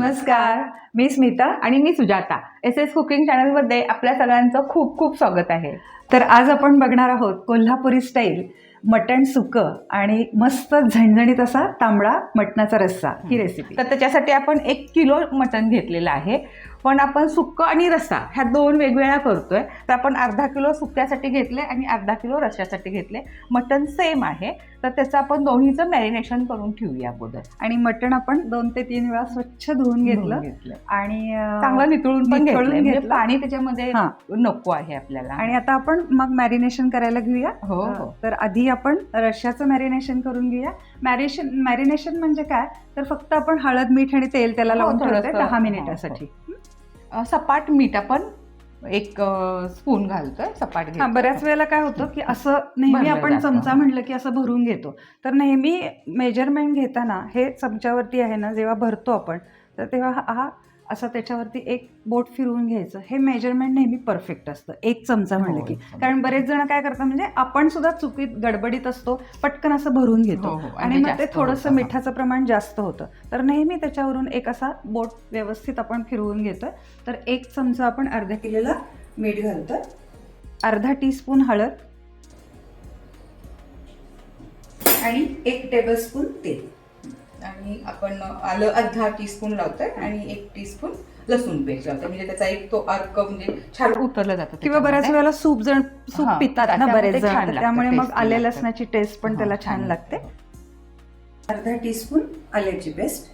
नमस्कार. मी स्मिता आणि मी सुजाता. एस एस कुकिंग चॅनलमध्ये आपल्या सगळ्यांचं खूप खूप स्वागत आहे. तर आज आपण बघणार आहोत कोल्हापुरी स्टाईल मटण सुकं आणि मस्त झणझणीत असा तांबडा मटणाचा रस्सा. ही रेसिपी तर त्याच्यासाठी आपण एक किलो मटण घेतलेलं आहे. पण आपण सुक्कं आणि रस्सा ह्या दोन वेगवेगळ्या करतोय. तर आपण अर्धा किलो सुक्यासाठी घेतले आणि अर्धा किलो रश्श्यासाठी घेतले. मटण सेम आहे. तर त्याचं आपण दोन्हीचं मॅरिनेशन करून ठेवूया अगोदर. आणि मटण आपण दोन ते तीन वेळा स्वच्छ धुवून घेतलं. आणि चांगलं नितळून पण घेतलं म्हणजे घेतलं. पाणी त्याच्यामध्ये. नको आहे आपल्याला. आणि आता आपण मग मॅरिनेशन करायला घेऊया. हो हो. तर आधी आपण रश्श्याचं मॅरिनेशन करून घेऊया. मॅरिनेशन मॅरिनेशन म्हणजे काय? तर फक्त आपण हळद मीठ आणि तेल त्याला हो, लावून ठेवतोय दहा हो, मिनिटासाठी. सपाट मीठ आपण एक स्पून घालतोय सपाट हा. बऱ्याच वेळेला काय होतं की असं नेहमी आपण. चमचा म्हणलं की असं भरून घेतो तर नेहमी मेजरमेंट घेताना हे चमच्यावरती आहे ना जेव्हा भरतो आपण तर तेव्हा हा असं त्याच्यावरती एक बोट फिरवून घ्यायचं. हे मेजरमेंट नेहमी परफेक्ट असतं. एक चमचा म्हणलं हो, की. एक चमचा. कारण बरेच जण काय करतात म्हणजे आपण सुद्धा चुकीत गडबडीत असतो पटकन असं भरून घेतो. हो, हो. आणि मग ते थोडंसं. मिठाचं प्रमाण जास्त होतं. तर नेहमी त्याच्यावरून एक असा बोट व्यवस्थित आपण फिरवून घेतोय. तर एक चमचा आपण अर्ध्या किलोला मीठ घालतोय. अर्धा टीस्पून हळद. आणि एक टेबलस्पून तेल. आणि आपण आलं अर्धा टीस्पून लावतोय आणि एक टीस्पून लसूण पेस्ट लावतोय. म्हणजे त्याचा एक तो अर्क म्हणजे छान उतरलं जातं किंवा बऱ्याच त्याच्यामध्ये. वेळेला सूप जण सूप हा, पितात ना त्याच्यामध्ये बरेच जण छान तर लागतं, त्यामुळे मग tasty आले लागतं. लसणाची टेस्ट पण त्याला छान लागते. अर्धा टीस्पून आल्याची पेस्ट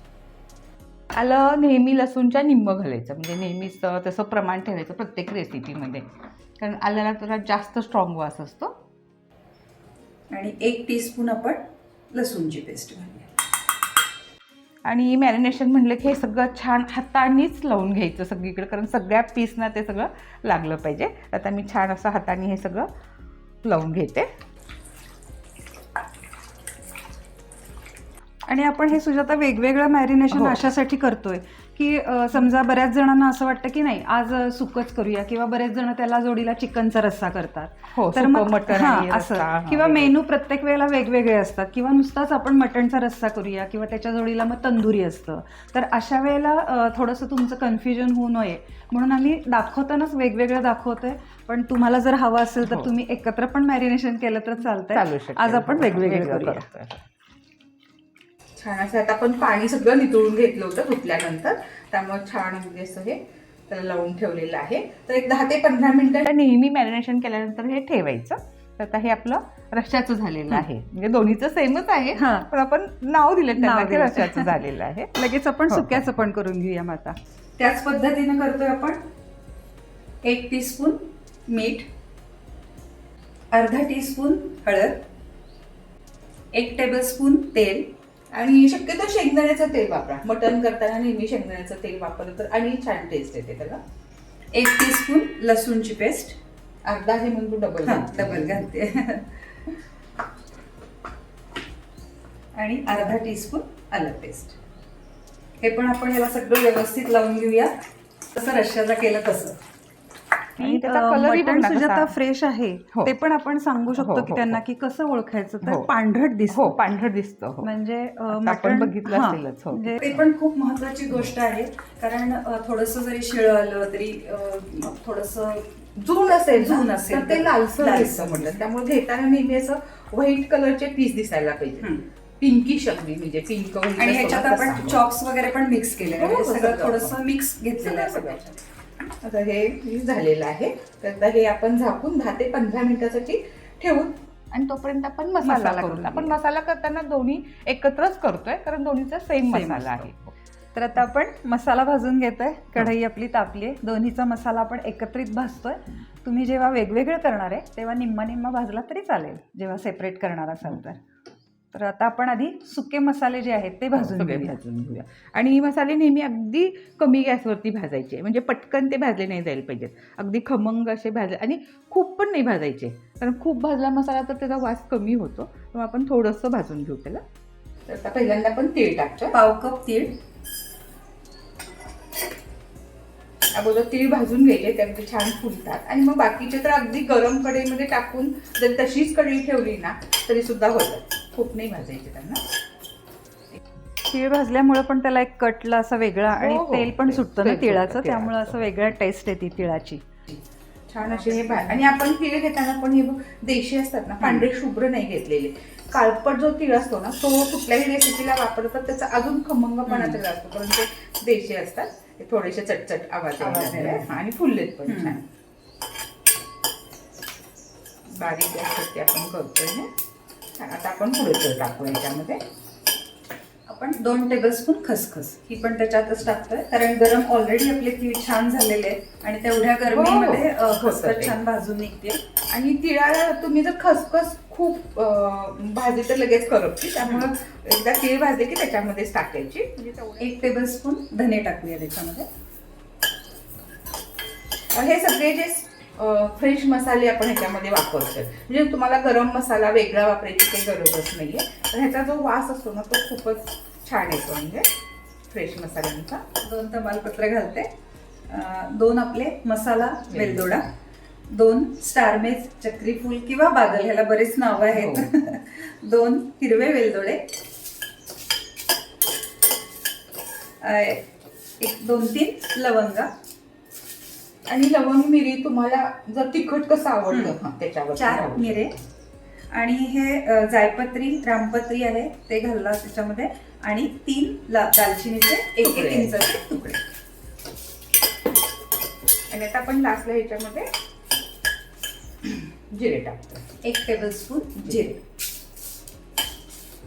आलं नेहमी लसूणच्या निम्म घालायचं. म्हणजे नेहमीच तसं प्रमाण ठेवायचं प्रत्येक रेसिपीमध्ये कारण आल्याला थोडा जास्त स्ट्रॉंग वास असतो. आणि एक टीस्पून आपण लसूणची पेस्ट घालूया. आणि मॅरिनेशन म्हणलं की हे सगळं छान हातानेच लावून घ्यायचं सगळीकडे कारण सगळ्या पीसना ते सगळं लागलं पाहिजे. आता मी छान असं हाताने हे सगळं लावून घेते. आणि आपण हे सुजाता वेगवेगळं मॅरिनेशन हो. अशासाठी करतोय. की समजा बऱ्याच जणांना असं वाटतं की नाही आज सुकंच करूया किंवा बरेच जण त्याला जोडीला चिकनचा रस्सा करतात. हो तर सुकं मग मटण हां, असं. हां, किंवा. मेनू प्रत्येक वेळेला वेगवेगळे असतात. किंवा नुसताच आपण मटणचा रस्सा करूया किंवा त्याच्या जोडीला मग तंदुरी असतं. तर अशा वेळेला अं, थोडंसं तुमचं कन्फ्युजन होऊ नये. म्हणून आम्ही दाखवतानाच वेगवेगळं दाखवतोय. पण तुम्हाला जर हवं असेल तर हो. तुम्ही एकत्र पण मॅरिनेशन केलं तर चालू चालतंय आज आपण वेगवेगळं वेगळं करूया. करतोय. छान असं आता आपण पाणी सगळं नितळून घेतलं होतं धुतल्यानंतर त्यामुळे छान म्हणजे असं हे त्याला लावून ठेवलेलं आहे. तर एक दहा ते पंधरा मिनिटं नेहमी मॅरिनेशन केल्यानंतर हे ठेवायचं. तर आता हे आपलं रश्याचं झालेलं. आहे. म्हणजे दोन्हीचं सेमच आहे हां. पण आपण नाव दिलं त्यांना. रश्याचं झालेलं आहे. लगेच आपण हो, सुक्याचं पण करून घेऊया मग आता. त्याच पद्धतीनं करतोय आपण एक टीस्पून मीठ अर्धा टीस्पून हळद एक टेबलस्पून तेल आणि शक्यतो शेंगदाण्याचं तेल वापरा. मटण करताना नेहमी शेंगदाण्याचं तेल वापरलं तर आणि छान टेस्ट येते त्याला. एक टीस्पून लसूणची पेस्ट अर्धा हे म्हणून डबल डबल घालते. आणि अर्धा टीस्पून आलं पेस्ट हे पण आपण याला सगळं व्यवस्थित लावून घेऊया. तसं रश्याचा केलं तसं. आणि त्याचा कलरही. सुजाता फ्रेश आहे हो. ते पण आपण सांगू शकतो हो, की हो, त्यांना. की कसं ओळखायचं तर. पांढरट दिसतो हो पांढरं दिसतं म्हणजे आपण मटण- बघितलं असेलच, हो. म्हणजे ते पण खूप महत्वाची गोष्ट आहे कारण थोडस जरी शिळ आलं तरी थोडस जून असेल जून असेल तर ते लालसर दिसतं म्हटलं त्यामुळे घेताना नेहमी असं व्हाईट कलरचे पीस दिसायला पाहिजे. पिंकी अगदी म्हणजे पिंक आणि ह्याच्यात आपण चॉप्स वगैरे पण मिक्स केले सगळं. थोडस मिक्स घेतलेलं आहे आता हे झालेलं आहे. तर आता हे आपण झाकून दहा ते पंधरा मिनिटासाठी ठेवून आणि तोपर्यंत आपण मसाला करू आपण. मसाला करताना दोन्ही एकत्रच करतोय कारण दोन्हीचा सेम मसाला. आहे. तर आता आपण मसाला भाजून घेतोय. कढई आपली तापली आहे दोन्हीचा मसाला आपण एकत्रित भाजतोय. तुम्ही जेव्हा वेगवेगळं करणार आहे तेव्हा निम्मा निम्मा भाजला तरी चालेल जेव्हा सेपरेट करणार असाल तर. तर आता आपण आधी सुके मसाले जे आहेत ते भाजून सगळे घेऊया. भाजून घेऊया. आणि ही मसाले नेहमी अगदी कमी गॅसवरती भाजायचे. म्हणजे पटकन ते भाजले नाही जायला पाहिजेत. अगदी खमंग असे भाजले. आणि खूप पण नाही भाजायचे. कारण खूप भाजला मसाला तर त्याचा वास कमी होतो. तेव्हा आपण थोडंसं भाजून घेऊ त्याला. तर आता पहिल्यांदा आपण तीळ टाकतो पाव कप तीळ. अगोदर तीळ भाजून घ्यायचे त्यामध्ये छान फुलतात. आणि मग बाकीचे तर अगदी गरम कढईमध्ये टाकून जर तशीच कढई ठेवली ना तरी सुद्धा होतात. खूप नाही भाजायचे त्यांना तीळ भाजल्यामुळे पण त्याला एक कटला असा वेगळा आणि हो, हो. तेल पण सुटतं ना तिळाचं त्यामुळे. असं वेगळं टेस्ट येते तिळाची छान असे हे आणि आपण तिळ घेताना पण हे देशी असतात ना पांढरे शुभ्र नाही घेतलेले काळपट जो तिळ असतो ना तो कुठल्याही रेसिपीला वापरतात त्याचा अजून खमंगपणा. त्याला असतो कारण ते देशी असतात ते थोडेसे चटचट आवाज. आणि फुललेत पण. छान बारीक आपण करतोय हे छान. आता आपण पुढे तेल टाकू याच्यामध्ये. आपण दोन टेबलस्पून खसखस. ही पण त्याच्यातच टाकतोय कारण गरम ऑलरेडी आपले तीळ छान झालेले आहेत आणि तेवढ्या गरमीमध्ये अ, होतं खसखस. छान भाजून निघते. आणि तिळाला तुम्ही जर खसखस खूप अं, भाजली तर लगेच करपते त्यामुळं एकदा तीळ भाजले की त्याच्यामध्येच टाकायची. म्हणजे एक टेबलस्पून धने टाकूया त्याच्यामध्ये. हे सगळे जे फ्रेश मसाले आपण ह्याच्यामध्ये वापरतोय. म्हणजे तुम्हाला गरम मसाला वेगळा वापरायची काही गरजच नाहीये. पण ह्याचा जो वास असतो ना तो खूपच छान येतो. म्हणजे फ्रेश मसाल्यांचा. दोन तमालपत्र घालते. दोन आपले मसाला वेलदोडा. दोन स्टारमेज चक्री फूल किंवा बादल ह्याला बरेच नावं आहेत. दोन हिरवे वेलदोडे. एक दोन तीन लवंगा. आणि लवंग मिरी तुम्हाला जर तिखट कसं. हा, त्याच्यावर चार मिरे. आणि हे जायपत्री रामपत्री आहे ते घालला त्याच्यामध्ये. आणि तीन दालचिनीचे एक. एक इंचाचे तुकडे. आणि आता आपण लास्टला ह्याच्यामध्ये जिरे टाकतो. एक टेबलस्पून जिरे.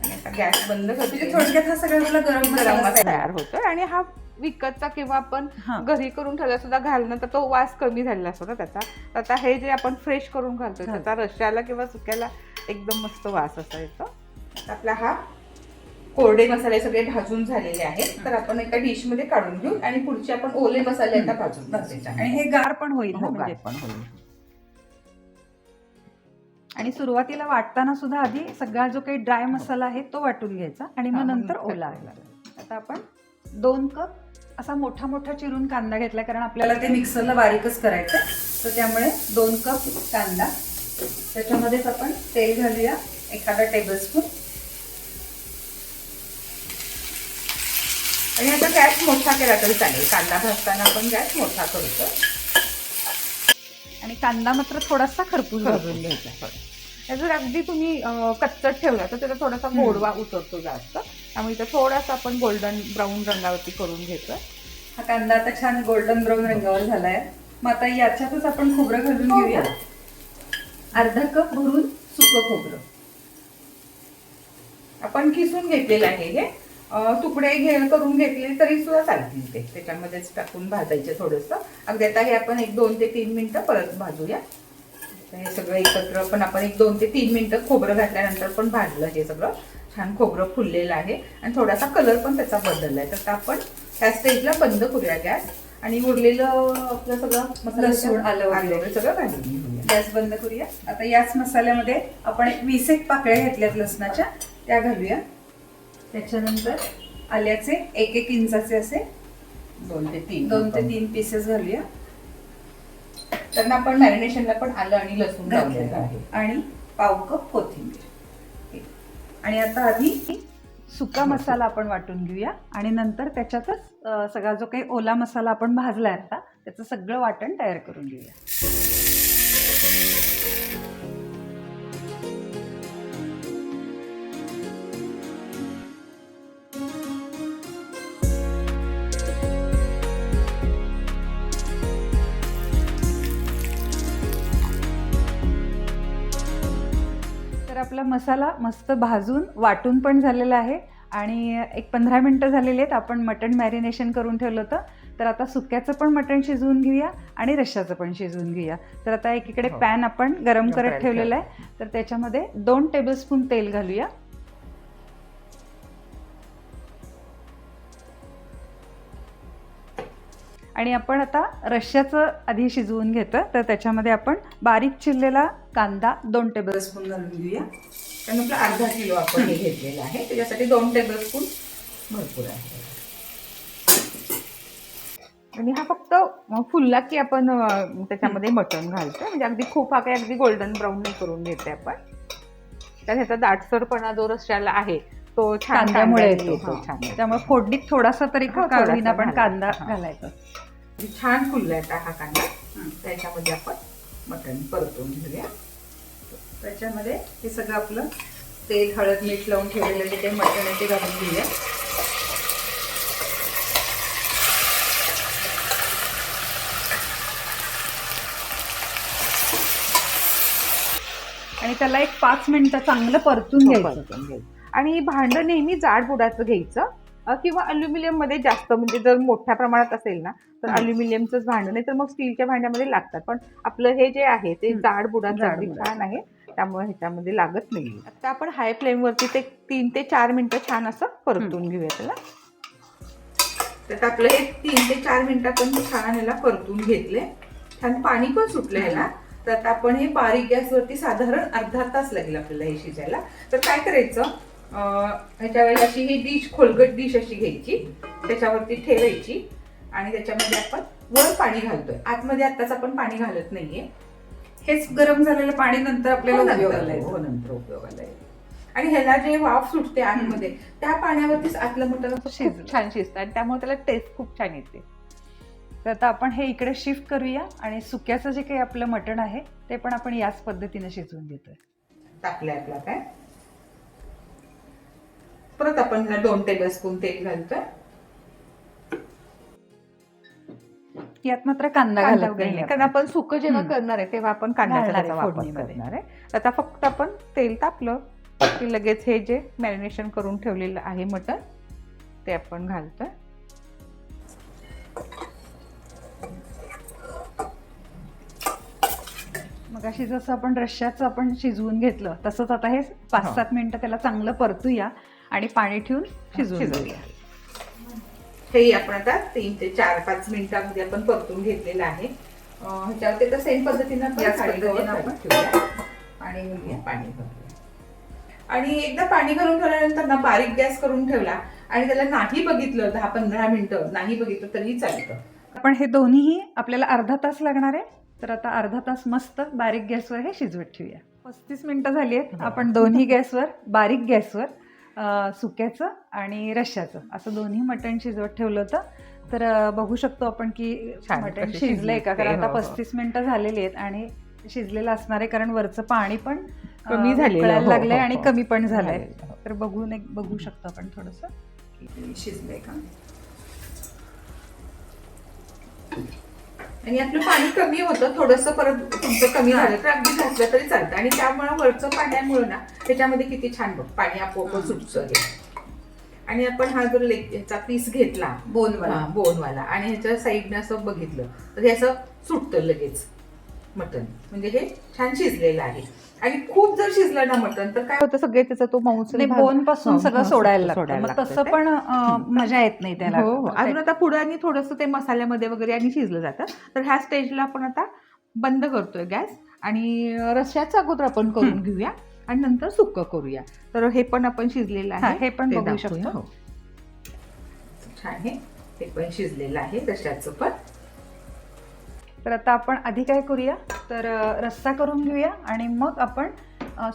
आणि आता गॅस बंद म्हणजे करते थोडक्यात हा सगळा गरम गरम मसाला. तयार होतो आणि हा विकतचा किंवा आपण हा. घरी करून ठेवला सुद्धा घालणं तर तो वास कमी झालेला असतो ना त्याचा तर आता हे जे आपण फ्रेश करून घालतो. त्याचा रश्याला किंवा सुक्याला एकदम मस्त वास असा येतो आपला हा कोरडे मसाले सगळे भाजून झालेले आहेत तर आपण एका डिशमध्ये काढून घेऊ आणि पुढचे आपण ओले मसाले आता भाजून. आणि हे गार पण होईल ना हो, म्हणजे गार पण होईल. आणि सुरुवातीला वाटताना सुद्धा आधी सगळा जो काही ड्राय मसाला आहे तो वाटून घ्यायचा आणि मग हा, नंतर ओला ओला. आता आपण दोन कप असा मोठा मोठा चिरून कांदा घेतला कारण आपल्याला ते मिक्सरला बारीकच करायचं तर त्यामुळे दोन कप कांदा. त्याच्यामध्येच आपण तेल घालूया एखादा टेबलस्पून आणि आता गॅस मोठा केला तरी चालेल. कांदा भाजताना आपण गॅस मोठा करतो. आणि कांदा मात्र थोडासा खरपूस भाजून घ्यायचा. जर अगदी तुम्ही कच्चट ठेवला तर त्याचा थोडासा. गोडवा उतरतो जास्त. त्यामुळे इथं थोडासा आपण गोल्डन ब्राऊन रंगावरती करून घेतोय. हा कांदा आता छान गोल्डन ब्राऊन रंगावर झालाय. मग आता याच्यातच आपण खोबरं घालून हो, घेऊया. अर्धा कप भरून सुकं खोबरं. आपण किसून घेतलेलं आहे हे. तुकडे घे करून घेतले तरी सुद्धा चालतील ते. त्याच्यामध्येच टाकून भाजायचे थोडंसं. अगदी आता हे आपण एक दोन ते तीन मिनिटं परत भाजूया. हे सगळं एकत्र पण आपण एक दोन ते तीन मिनिटं खोबरं घातल्यानंतर पण भाजलं हे सगळं. छान खोबरं फुललेलं आहे आणि थोडासा कलर पण त्याचा बदलला आहे तर आपण त्या स्टेजला बंद करूया गॅस आणि उरलेलं आपलं सगळं मसाला लसूण, आलं वगैरे. सगळं घेऊया. गॅस बंद करूया. आता याच मसाल्यामध्ये आपण एक वीस एक पाकळ्या घेतल्यात लसणाच्या त्या घालूया. त्याच्यानंतर आल्याचे एक एक इंचाचे असे दोन ते तीन दोन ते तीन पीसेस घालूया. त्यांना आपण मॅरिनेशनला पण आलं आणि लसूण लावलेलं आहे. आणि पाव कप कोथिंबीर. आणि आता आधी सुका मसाला आपण वाटून घेऊया. आणि नंतर त्याच्यातच सगळा जो काही ओला मसाला आपण भाजलाय आता त्याचं सगळं वाटण तयार करून घेऊया. मसाला मस्त भाजून वाटून पण झालेला आहे. आणि एक पंधरा मिनटं झालेली आहेत. आपण मटण मॅरिनेशन करून ठेवलं होतं. तर आता सुक्याचं पण मटण शिजवून घेऊया आणि रश्शाचं पण शिजवून घेऊया. तर आता एकीकडे हो. पॅन आपण गरम करत ठेवलेला आहे. तर त्याच्यामध्ये दोन टेबलस्पून तेल घालूया. आणि आपण आता रश्श्याचं आधी शिजवून घेतं तर त्याच्यामध्ये आपण बारीक चिरलेला कांदा दोन टेबलस्पून घालून घेऊया. कारण आपलं अर्धा किलो आपण हे घेतलेलं आहे. त्याच्यासाठी दोन टेबलस्पून भरपूर आहे. आणि हा फक्त फुलला की आपण त्याच्यामध्ये मटण घालतो म्हणजे अगदी खूप हा काही अगदी गोल्डन ब्राऊन करून घेते आपण. तर ह्याचा दाटसरपणा जो रश्याला आहे तो छान छान येतो. त्यामुळे फोडणीत थोडासा तरी हो, का थोडासा होईना पण घालायचा. कांदा हा. घालायचा. छान फुलला आता हा कांदा. त्याच्यामध्ये आपण मटण परतून घेऊया. त्याच्यामध्ये हे सगळं आपलं तेल हळद मीठ लावून ठेवलेलं जे काही मटण आहे. ते घालून घेऊया. आणि त्याला एक पाच मिनिटं चांगलं परतून हो, घ्यायचं. आणि भांडं नेहमी जाड बुडाचं घ्यायचं. किंवा अल्युमिनियममध्ये जास्त म्हणजे जर मोठ्या प्रमाणात असेल ना तर. अल्युमिनियमचंच भांडं नाही तर मग स्टीलच्या भांड्यामध्ये लागतात. पण आपलं हे जे आहे ते. जाड बुडाचं जाड. छान आहे. त्यामुळे ह्याच्यामध्ये लागत नाही आता आपण हाय फ्लेम वरती ते तीन ते चार मिनिटं छान असं परतून घेऊया त्याला. तर आपलं हे तीन ते चार मिनिटं आपण छान ह्याला परतून घेतले. छान पाणी पण सुटलं ह्याला. तर आता आपण हे बारीक गॅसवरती साधारण अर्धा तास लागेल आपल्याला हे शिजायला. तर काय करायचं? अं, ह्याच्या वेळेला अशी ही डिश खोलगट डिश अशी घ्यायची. त्याच्यावरती ठेवायची. आणि त्याच्यामध्ये आपण वर पाणी घालतोय. आतमध्ये आत्ताच आपण पाणी घालत नाहीये. हेच गरम झालेलं पाणी नंतर आपल्याला हो, नंतर, उपयोगाला. हो, येईल आणि ह्याला जे वाफ सुटते आतमध्ये त्या पाण्यावरतीच आतलं मटण. खूप छान शिजतं आणि त्यामुळे त्याला टेस्ट खूप छान येते. तर आता आपण हे इकडे शिफ्ट करूया आणि सुक्याचं जे काही आपलं मटण आहे ते पण आपण याच पद्धतीने शिजवून घेतोय. टाकलंय आपला काय? परत आपण दोन टेबल स्पून तेल घालतोय. यात मात्र कांदा कांदा घालत नाही. कारण आपण सुकं जेव्हा. करणार आहे तेव्हा आपण कांद्याचा घालणार त्याचा आहे वापर. करणार आहे आता फक्त आपण तेल तापलं की लगेच हे जे मॅरिनेशन करून ठेवलेलं आहे मटण ते आपण घालतोय मग अशी जसं आपण रश्श्याचं आपण शिजवून घेतलं तसंच आता हे पाच. सात मिनिटं त्याला चांगलं परतूया आणि पाणी ठेवून शिजवून शिजवूया. घेऊया हे आपण आता तीन ते चार पाच मिनिटांमध्ये आपण परतून घेतलेलं आहे. ह्याच्यावरती आता सेम पद्धतीनं आपण याच पाणी पद्धतीनं घालून आपण ठेवूया. आणि घेऊया पाणी आणि एकदा पाणी घालून ठेवल्यानंतर ना बारीक गॅस करून ठेवला आणि त्याला नाही बघितलं दहा पंधरा मिनिटं नाही बघितलं तरी चालतं. पण हे दोन्हीही आपल्याला अर्धा तास लागणार आहे. तर आता अर्धा तास मस्त बारीक गॅसवर हे शिजवत ठेवूया. पस्तीस मिनिटं झाली आहेत. आपण दोन्ही गॅसवर बारीक गॅसवर सुक्याचं आणि रश्श्याचं. असं दोन्ही मटण शिजवत ठेवलं होतं. तर बघू शकतो आपण की मटण शिजलंय का? कारण आता हो, हो. पस्तीस मिनिटं झालेली आहेत आणि शिजलेलं असणार आहे कारण वरचं पाणी पण कमी झालेलं, उकळायला हो, लागलंय आणि. कमी पण झालंय. तर बघून एक बघू शकतो आपण थोडस शिजलंय का? आणि आपलं पाणी कमी होतं थोडंसं परत तुमचं कमी झालं तर अगदी घातलं तरी चालतं. आणि त्यामुळे वरचं पाण्यामुळे ना त्याच्यामध्ये किती छान बघ पाणी आपोआप हे. आणि आपण हा जर लेग ह्याचा पीस घेतला बोनवाला. बोनवाला. आणि ह्याच्या साईडने असं बघितलं तर हे असं सुटतं लगेच मटन म्हणजे हे छान शिजलेलं आहे. आणि खूप जर शिजलं ना मटन तर काय होतं सगळे त्याचा तो मांस नाही बोनपासून सगळं सोडायला लागतं. सोडायला मग तसं. पण मजा येत नाही त्याला. हो हो. अजून आता पुढे आणि थोडंसं ते मसाल्यामध्ये वगैरे आणि शिजलं जातं. तर ह्या स्टेजला आपण आता बंद करतोय गॅस आणि रश्याचं अगोदर आपण करून. घेऊया आणि नंतर सुक्क करूया. तर हे पण आपण शिजलेलं आहे. हे पण ते बघू शकतो. हो. छान आहे. हे पण शिजलेलं आहे रश्याचं पण. तर आता आपण आधी काय करूया? तर रस्सा करून घेऊया आणि मग आपण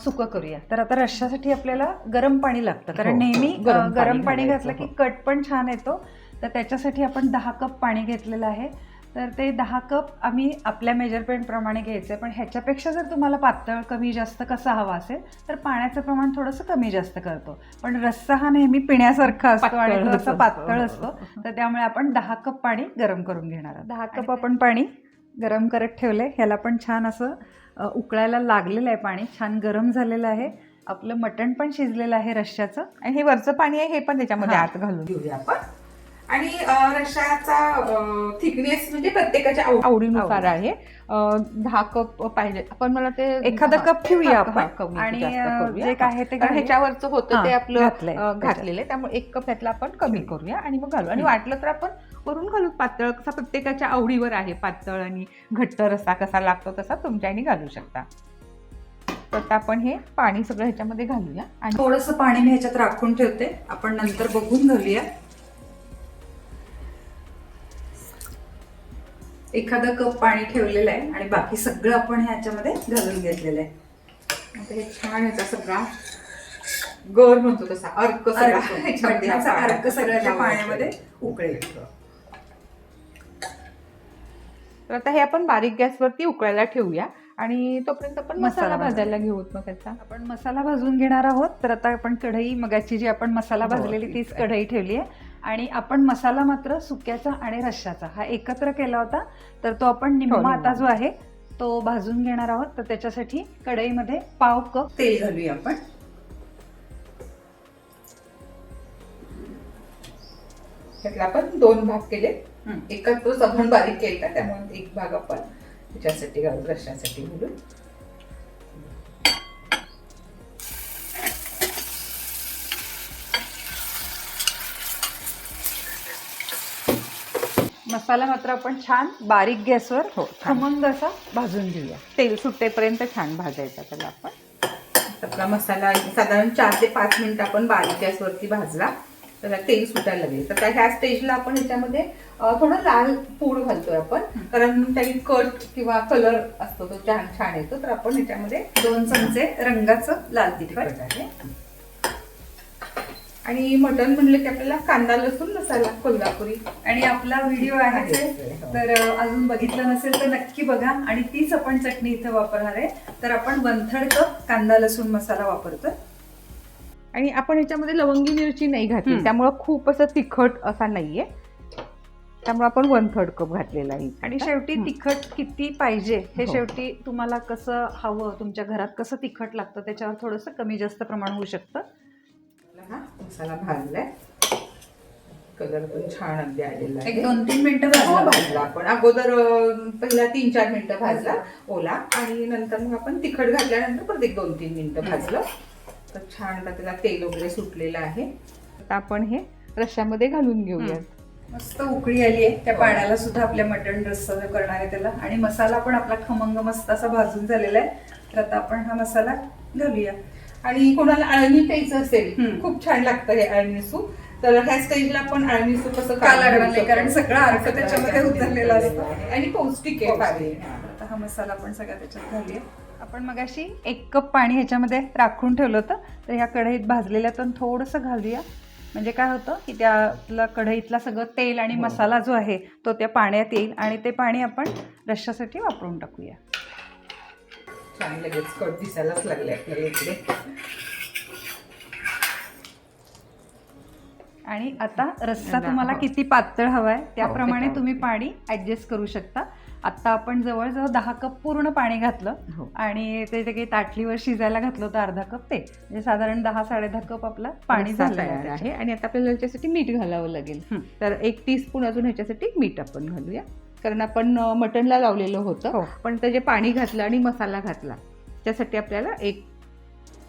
सुकं करूया. तर आता रश्श्यासाठी आपल्याला गरम पाणी लागतं. कारण हो, नेहमी हो. गरम पाणी घातलं की हो. कट पण छान येतो. तर त्याच्यासाठी आपण दहा कप पाणी घेतलेलं आहे. तर ते दहा कप आम्ही आपल्या मेजरमेंट प्रमाणे घ्यायचं. आहे पण ह्याच्यापेक्षा जर तुम्हाला पातळ कमी जास्त कसा हवा असेल तर पाण्याचं प्रमाण थोडंसं कमी जास्त करतो. पण रस्सा हा नेहमी पिण्यासारखा असतो आणि तो पातळ असा असतो. पातळ असतो तर त्यामुळे आपण दहा कप पाणी गरम करून घेणार आहोत. दहा कप आपण पाणी गरम करत ठेवलंय. ह्याला पण छान असं उकळायला लागलेलं आहे पाणी. छान गरम झालेलं आहे. आपलं मटण पण शिजलेलं आहे रश्श्याचं. आणि हे वरचं पाणी आहे हे पण त्याच्यामध्ये. आत घालून घेऊया आपण. आणि अं, रश्शाचा थिकनेस म्हणजे प्रत्येकाच्या आव- आवडीनुसार आहे. दहा कप पाहिजे. आपण मला ते एखादा कप ठेवूया आपण. आणि. जे काय आहे ते. ह्याच्यावरचं होतं ते आपलं घातलेलं आहे. त्यामुळे एक कप ह्यातला आपण कमी करूया आणि मग घालू. आणि. वाटलं तर आपण वरून घालू पातळ कसा प्रत्येकाच्या आवडीवर आहे पातळ आणि घट्ट रस्सा कसा लागतो तसा तुमच्या आणि घालू शकता. तर आता आपण हे पाणी सगळं ह्याच्यामध्ये घालूया आणि थोडंसं पाणी मी ह्याच्यात राखून ठेवते. आपण नंतर बघून घालूया. एखादा कप पाणी ठेवलेलं आहे आणि बाकी सगळं आपण ह्याच्यामध्ये घालून घेतलेलं आहे. आता हे छान याचा सगळा गर म्हणतो तसा अर्क सगळा अर्क सगळ्या पाण्यामध्ये उकळेल. तर आता हे आपण बारीक गॅसवरती उकळायला ठेवूया. आणि तोपर्यंत आपण मसाला भाजायला घेऊत मग त्याचा. आपण मसाला भाजून घेणार आहोत. तर आता आपण कढई मगाची जी आपण मसाला हो, भाजलेली तीच. कढई ठेवली आहे. आणि आपण मसाला मात्र सुक्याचा आणि रश्शाचा हा एकत्र केला होता. तर तो आपण निम्मा निम्मा. आता जो आहे तो भाजून घेणार आहोत. तर त्याच्यासाठी कढईमध्ये पाव कप तेल घालूया आपण. आपण दोन भाग केले. हं. एकत्रच आपण बारीक केला त्यामुळे एक भाग आपण त्याच्यासाठी घालू रश्यासाठी घालू मसाला मात्र आपण छान बारीक गॅसवर हो. खमंग असा भाजून घेऊया तेल सुटेपर्यंत छान भाजायचा त्याला आपण आपला मसाला साधारण चार ते पाच मिनिट आपण बारीक गॅसवरती भाजला त्याला तेल सुटायला लागेल. तर ह्या स्टेजला आपण ह्याच्यामध्ये थोडं लाल पूड घालतोय आपण. कारण त्याने कट किंवा कलर असतो तो छान छान येतो. तर आपण ह्याच्यामध्ये दोन चमचे रंगाचं लाल तिखट आहे. आणि मटण म्हणलं की आपल्याला कांदा लसूण मसाला कोल्हापुरी. आणि आपला व्हिडिओ आहे हो. तर अजून बघितलं नसेल तर नक्की बघा. आणि तीच आपण चटणी इथं वापरणार आहे. तर आपण वन थर्ड कप कांदा लसूण मसाला वापरतोय. आणि आपण ह्याच्यामध्ये लवंगी मिरची नाही घातली. त्यामुळं खूप असं तिखट असा नाहीये. त्यामुळे आपण वन थर्ड कप घातलेला आहे. आणि शेवटी. तिखट किती पाहिजे हे हो. शेवटी तुम्हाला कसं हवं तुमच्या घरात कसं तिखट लागतं त्याच्यावर थोडंसं कमी जास्त प्रमाण होऊ शकतं. हा मसाला भाजलाय. कलर पण छान अगदी आलेला आहे. एक दोन तीन मिनिटं हो, भाजलं. भाजला आपण. अगोदर अं, पहिला तीन चार मिनिटं भाजला ओला. आणि नंतर मग आपण तिखट घातल्यानंतर परत एक दोन तीन मिनिटं भाजलं. तर छान आता त्याला तेल वगैरे सुटलेलं आहे. आता आपण हे रश्श्यामध्ये घालून घेऊया मस्त उकळी आली आहे. त्या पाण्याला सुद्धा आपल्या मटण रस्सा जो करणार आहे त्याला. आणि मसाला पण आपला खमंग मस्त असा भाजून झालेला आहे. तर आता आपण हा मसाला घालूया. आणि कोणाला अळणी प्यायचं असेल. खूप छान लागतं हे अळणी सूप. तर ह्या स्टेजला आपण अळणी सूप कसं का लागणार नाही? कारण सगळा अर्क त्याच्यामध्ये उतरलेला असतो. आणि पौष्टिक आहे. आता हा मसाला आपण सगळा त्याच्यात घालूया. आपण मगाशी एक कप पाणी ह्याच्यामध्ये राखून ठेवलं होतं तर ह्या कढईत भाजलेल्यातून थोडंसं घालूया म्हणजे काय होतं की त्या आपला कढईतला सगळं तेल आणि हो. मसाला जो आहे तो त्या पाण्यात येईल आणि ते पाणी आपण रश्शासाठी वापरून टाकूया छान लगेच कट दिसायलाच लागले आपल्याला इकडे आणि आता रस्सा तुम्हाला हो. किती पातळ हवाय त्याप्रमाणे त्याच्यावर. तुम्ही पाणी ऍडजस्ट करू शकता आता आपण जवळजवळ दहा कप पूर्ण पाणी घातलं हो. आणि ते जे काही ताटलीवर शिजायला घातलं होतं अर्धा कप ते. म्हणजे साधारण दहा साडे दहा कप आपला पाणी झालेलं तयार आहे. आणि आता आपल्याला याच्यासाठी मीठ घालावं लागेल. तर एक टीस्पून अजून ह्याच्यासाठी मीठ आपण घालूया. कारण आपण मटणला लावलेलं होतं. हो. पण त्याचे पाणी घातलं आणि मसाला घातला. त्यासाठी आपल्याला एक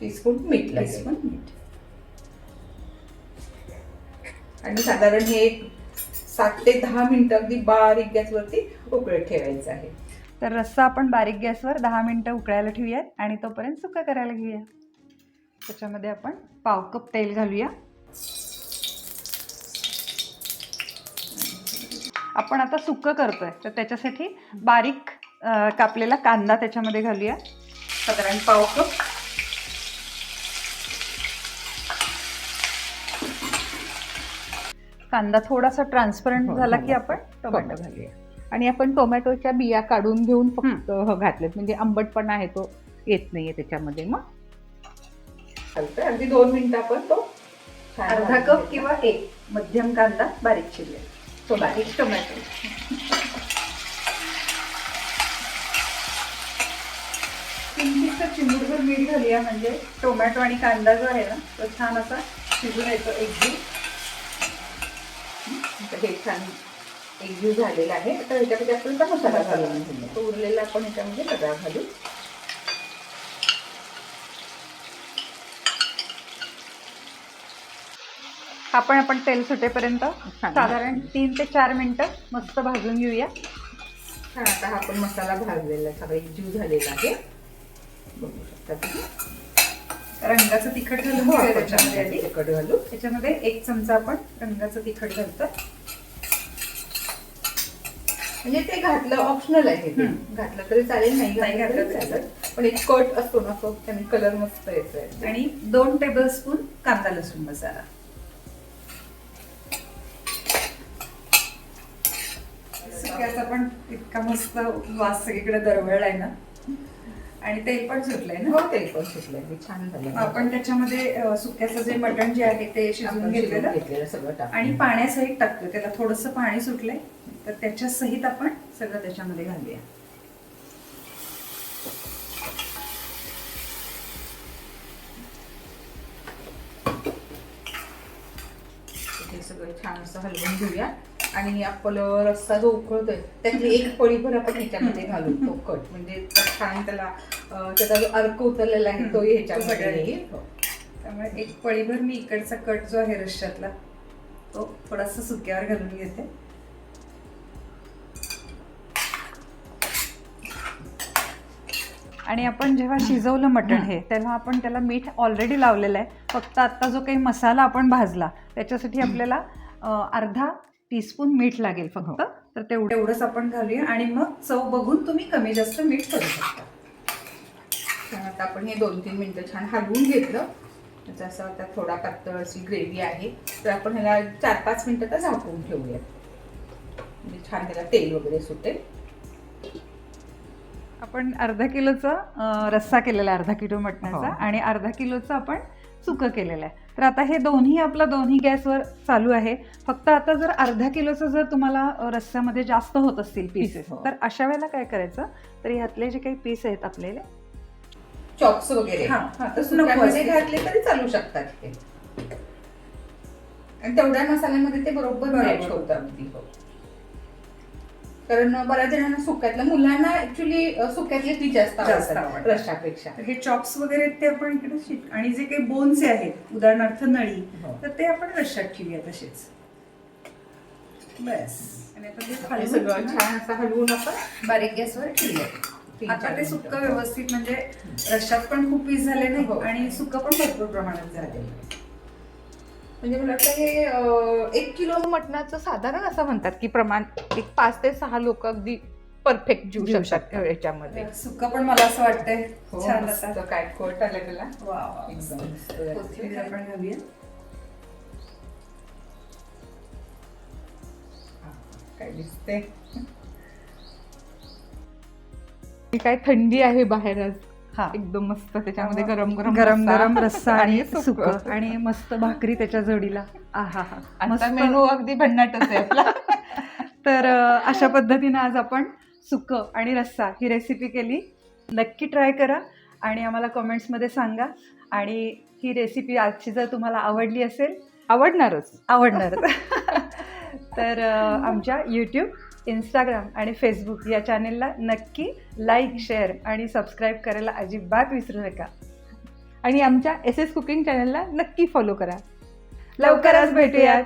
टीस्पून मीठ टीस्पून मीठ. आणि साधारण हे एक सात ते दहा मिनिटं अगदी बारीक गॅसवरती उकळत ठेवायचं आहे. तर रस्सा आपण बारीक गॅसवर दहा मिनिटं उकळायला ठेवूयात आणि तोपर्यंत सुका करायला घेऊया. त्याच्यामध्ये आपण पाव कप तेल घालूया. आपण आता सुकं करतोय. तर त्याच्यासाठी बारीक कापलेला कांदा त्याच्यामध्ये घालूया. साधारण पाव कप. कांदा थोडासा ट्रान्सपरंट हो, झाला झाला. की आपण टोमॅटो हो. घालूया. आणि आपण टोमॅटोच्या बिया काढून घेऊन फक्त ह घातलेत. म्हणजे आंबटपणा आहे तो येत नाहीये त्याच्यामध्ये मग. चालतंय. अगदी दोन मिनिटं आपण तो छान अर्धा भाजून कप. किंवा एक मध्यम कांदा बारीक चिरले तो बारीक टोमॅटो. किंचित चिमूटभर मीठ घालूया. म्हणजे टोमॅटो आणि कांदा जो आहे ना तो छान असा शिजून येतो आता हे छान एकजीव झालेला आहे. आता ह्याच्यामध्ये आपण आता मसाला घालून तो उरलेला आपण ह्याच्यामध्ये सगळा घालू. आपण आपण तेल सुटेपर्यंत. साधारण तीन ते चार मिनिटं मस्त भाजून घेऊया. छान आता हा आपण मसाला भाजलेला आहे, सगळा एकजीव झालेला आहे. बघू शकता तुम्ही. रंगाचं तिखट घालून हो, आपण त्याच्यामध्ये. तिखट घालू. त्याच्यामध्ये एक चमचा आपण रंगाचं तिखट घालतो म्हणजे ते घातलं ऑप्शनल आहे ते. घातलं तरी चालेल नाही नाही घातलं तरी चालेल. पण एक कट असतो ना तो त्याने कलर मस्त येतोय आणि दोन टेबलस्पून कांदा लसूण मसाला. सुक्याचा पण इतका मस्त वास सगळीकडे दरवळलाय ना. आणि तेल पण सुटलंय ना? हो ते पण सुटलंय. ते छान झालं. आपण त्याच्यामध्ये सुक्याचं जे मटण जे आहे ते शिजवून घेतलेलं. घेतलेलं सगळं. आणि पाण्यासहित टाकतोय. त्याला थोडंसं पाणी सुटलंय. तर त्याच्या सहित आपण सगळं त्याच्यामध्ये घालूया. हे सगळं छान असं हलवून घेऊया. आणि आपलं रस्सा जो उकळतोय त्यातली एक पळीभर आपण ह्याच्यामध्ये घालू तो कट म्हणजे छान त्याला त्याचा जो अर्क उतरलेला आहे तो. ह्याच्यामध्ये येईल हो. त्यामुळे एक पळीभर मी इकडचा कट जो आहे रश्श्यातला तो थोडासा सुक्यावर घालून घेते आणि आपण जेव्हा शिजवलं मटण हे तेव्हा आपण त्याला मीठ ऑलरेडी लावलेलं आहे फक्त आता जो काही मसाला आपण भाजला त्याच्यासाठी आपल्याला अर्धा टीस्पून मीठ लागेल फक्त तर तेवढं. तेवढंच आपण घालूया आणि मग चव बघून तुम्ही कमी जास्त मीठ करू शकता. आता आपण हे दोन तीन मिनिटं छान हलवून घेतलं. त्याचा असं आता थोडा पातळ अशी ग्रेव्ही आहे तर आपण ह्याला चार पाच मिनिटं तर झाकून ठेवूया म्हणजे छान त्याला तेल वगैरे सुटेल. आपण अर्धा किलोचा रस्सा केलेला अर्धा किलो मटणाचा. हो. आणि अर्धा किलोचं आपण सुकं केलेलं आहे. तर आता हे दोन्ही आपलं दोन्ही गॅसवर चालू आहे. फक्त आता जर अर्धा किलोचं जर तुम्हाला रस्स्यामध्ये जास्त होत असतील पीसेस हो. तर अशा वेळेला काय करायचं? तर ह्यातले जे काही पीस आहेत आपल्याला चॉप्स वगैरे. हा, हा. घातले तरी चालू शकतात ते आणि तेवढ्या मसाल्यामध्ये ते बरोबर. मॅच होतं अगदी हो. कारण बऱ्याच जणांना सुक्यातलं मुलांना ऍक्च्युली सुक्यातले ती जास्त आवडतात तर हे चॉप्स वगैरे ते आपण इकडे शिट आणि जे काही बोन्स आहेत उदाहरणार्थ नळी हो. तर ते आपण रश्शात ठेवूया तसेच. बस. आणि आता ते खाली सगळं छान असं हलवून आपण बारीक गॅसवर ठेवूया. आता ते सुक्क. व्यवस्थित म्हणजे रश्शात पण खूप पीस झाले नाही हो. आणि सुक्क पण भरपूर प्रमाणात झाले. म्हणजे मला वाटतं हे एक किलो मटणाचं साधारण असं म्हणतात की प्रमाण एक पाच ते सहा लोक अगदी परफेक्ट जीव शकतात. याच्यामध्ये. सुक्क पण मला असं वाटतंय. हो, छान काय कोट आलं त्याला. कोथिंबीर आपण काय दिसते काय थंडी आहे बाहेर आज एकदम मस्त त्याच्यामध्ये गरम गरम गरम गरम रस्सा आणि. सुक. आणि मस्त भाकरी त्याच्या जोडीला. आहा मेनू अगदी भन्नाटच आहे आपला. तर अशा पद्धतीनं आज आपण सुक्क आणि रस्सा ही रेसिपी केली. नक्की ट्राय करा आणि आम्हाला कमेंट्समध्ये सांगा. आणि ही रेसिपी आजची जर तुम्हाला आवडली असेल आवडणारच. आवडणार तर आमच्या यूट्यूब इंस्टाग्राम आणि फेसबुक या चॅनेलला नक्की लाईक शेअर आणि सबस्क्राईब करायला अजिबात विसरू नका. आणि आमच्या एस एस कुकिंग चॅनलला नक्की फॉलो करा. लवकरच भेटूयात.